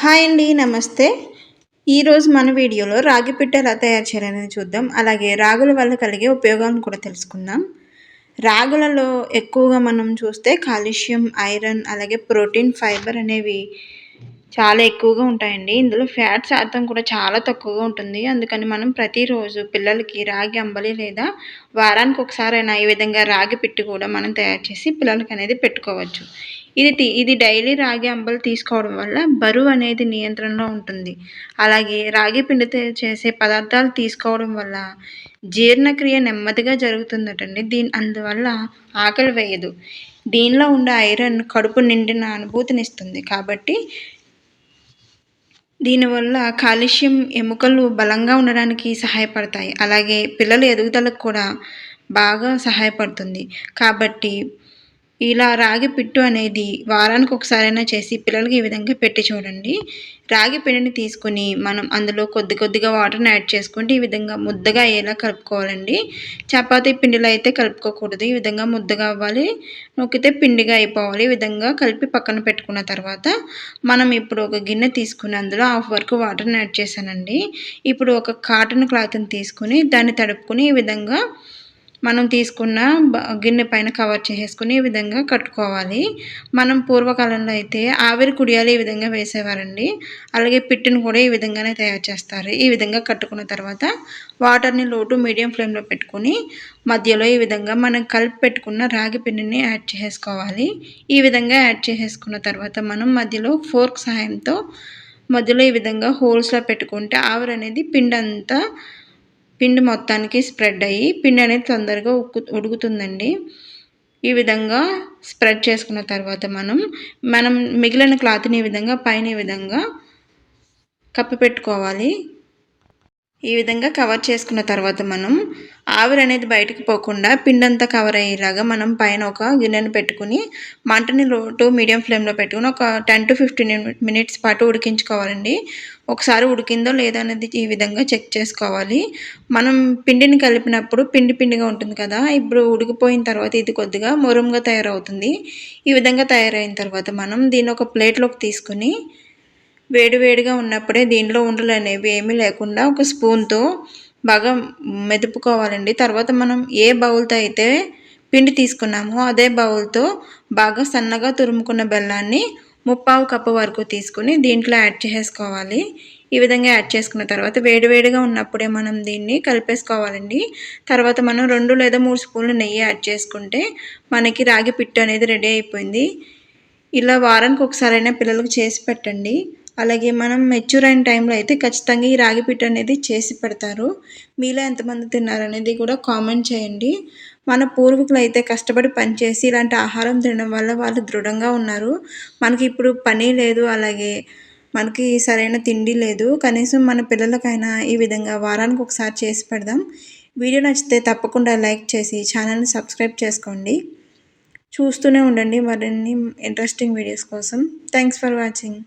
Hi అండి నమస్తే. ఈరోజు మన వీడియోలో రాగి పిట్ట ఎలా తయారు చేయాలనేది చూద్దాం. అలాగే రాగుల వల్ల కలిగే ఉపయోగాలను కూడా తెలుసుకుందాం. రాగులలో ఎక్కువగా మనం చూస్తే కాల్షియం ఐరన్ అలాగే ప్రోటీన్ ఫైబర్ అనేవి చాలా ఎక్కువగా ఉంటాయండి. ఇందులో ఫ్యాట్ శాతం కూడా చాలా తక్కువగా ఉంటుంది. అందుకని మనం ప్రతిరోజు పిల్లలకి రాగి అంబలి లేదా వారానికి ఒకసారైనా ఈ విధంగా రాగి పిట్టి కూడా మనం తయారు చేసి పిల్లలకి అనేది పెట్టుకోవచ్చు. ఇది ఇది డైలీ రాగి అంబలి తీసుకోవడం వల్ల బరువు అనేది నియంత్రణలో ఉంటుంది. అలాగే రాగి పిండితో చేసే పదార్థాలు తీసుకోవడం వల్ల జీర్ణక్రియ నెమ్మదిగా జరుగుతుందటండి. దీని అందువల్ల ఆకలి వేయదు. దీనిలో ఉండే ఐరన్ కడుపు నిండిన అనుభూతినిస్తుంది కాబట్టి దీనివల్ల కాలుష్యం ఎముకలు బలంగా ఉండడానికి సహాయపడతాయి. అలాగే పిల్లల ఎదుగుదలకు కూడా బాగా సహాయపడుతుంది. కాబట్టి ఇలా రాగి పిట్టు అనేది వారానికి ఒకసారైనా చేసి పిల్లలకి ఈ విధంగా పెట్టి చూడండి. రాగి పిండిని తీసుకుని మనం అందులో కొద్ది కొద్దిగా వాటర్ని యాడ్ చేసుకుంటే ఈ విధంగా ముద్దగా అయ్యేలా కలుపుకోవాలండి. చపాతీ పిండిలో అయితే కలుపుకోకూడదు. ఈ విధంగా ముద్దగా అవ్వాలి. నొక్కితే పిండిగా అయిపోవాలి. ఈ విధంగా కలిపి పక్కన పెట్టుకున్న తర్వాత మనం ఇప్పుడు ఒక గిన్నె తీసుకుని అందులో హాఫ్ వరకు వాటర్ని యాడ్ చేశానండి. ఇప్పుడు ఒక కాటన్ క్లాత్ని తీసుకుని దాన్ని తడుపుకుని ఈ విధంగా మనం తీసుకున్న గిన్నె పైన కవర్ చేసేసుకుని ఈ విధంగా కట్టుకోవాలి. మనం పూర్వకాలంలో అయితే ఆవిరి కుడియాలు ఈ విధంగా వేసేవారండి. అలాగే పిట్టును కూడా ఈ విధంగానే తయారు చేస్తారు. ఈ విధంగా కట్టుకున్న తర్వాత వాటర్ని లోటు మీడియం ఫ్లేమ్లో పెట్టుకుని మధ్యలో ఈ విధంగా మనం కలిపి పెట్టుకున్న రాగి పిండిని యాడ్ చేసుకోవాలి ఈ విధంగా యాడ్ చేసేసుకున్న తర్వాత మనం మధ్యలో ఫోర్క్ సహాయంతో మధ్యలో ఈ విధంగా హోల్స్లో పెట్టుకుంటే ఆవిరి అనేది పిండి అంతా పిండి మొత్తానికి స్ప్రెడ్ అయ్యి పిండి అనేది తొందరగా ఉక్కు ఉడుకుతుందండి. ఈ విధంగా స్ప్రెడ్ చేసుకున్న తర్వాత మనం మనం మిగిలిన క్లాత్ని ఈ విధంగా పైన ఈ విధంగా కప్పి పెట్టుకోవాలి. ఈ విధంగా కవర్ చేసుకున్న తర్వాత మనం ఆవిరి అనేది బయటకు పోకుండా పిండంతా కవర్ అయ్యేలాగా మనం పైన ఒక గిన్నెను పెట్టుకుని మంటని లో టు మీడియం ఫ్లేమ్లో పెట్టుకుని ఒక టెన్ టు ఫిఫ్టీన్ మినిట్స్ పాటు ఉడికించుకోవాలండి. ఒకసారి ఉడికిందో లేదో అనేది ఈ విధంగా చెక్ చేసుకోవాలి. మనం పిండిని కలిపినప్పుడు పిండి పిండిగా ఉంటుంది కదా ఇప్పుడు ఉడికిపోయిన తర్వాత ఇది కొద్దిగా మురుముగా తయారవుతుంది. ఈ విధంగా తయారైన తర్వాత మనం దీన్ని ఒక ప్లేట్లోకి తీసుకుని వేడివేడిగా ఉన్నప్పుడే దీనిలో ఉండలు అనేవి ఏమీ లేకుండా ఒక స్పూన్తో బాగా మెదుపుకోవాలండి. తర్వాత మనం ఏ బౌల్తో అయితే పిండి తీసుకున్నామో అదే బౌల్తో బాగా సన్నగా తురుముకున్న బెల్లాన్ని ముప్పావు కప్పు వరకు తీసుకుని దీంట్లో యాడ్ చేసేసుకోవాలి ఈ విధంగా యాడ్ చేసుకున్న తర్వాత వేడివేడిగా ఉన్నప్పుడే మనం దీన్ని కలిపేసుకోవాలండి. తర్వాత మనం రెండు లేదా మూడు స్పూన్లు నెయ్యి యాడ్ చేసుకుంటే మనకి రాగి పిట్టు అనేది రెడీ అయిపోయింది. ఇలా వారానికి ఒకసారైనా పిల్లలకు చేసి పెట్టండి. అలాగే మనం మెచ్యూర్ అయిన టైంలో అయితే ఖచ్చితంగా ఈ రాగి పిట్టు అనేది చేసి పెడతారు. మీలో ఎంతమంది తిన్నారనేది కూడా కామెంట్ చేయండి. మన పూర్వీకులు అయితే కష్టపడి పనిచేసి ఇలాంటి ఆహారం తినడం వల్ల వాళ్ళు దృఢంగా ఉన్నారు. మనకి ఇప్పుడు పని లేదు అలాగే మనకి సరైన తిండి లేదు. కనీసం మన పిల్లలకైనా ఈ విధంగా వారానికి ఒకసారి చేసి పెడదాం. వీడియో నచ్చితే తప్పకుండా లైక్ చేసి ఛానల్ని సబ్స్క్రైబ్ చేసుకోండి. చూస్తూనే ఉండండి మరిన్ని ఇంట్రెస్టింగ్ వీడియోస్ కోసం. Thanks for watching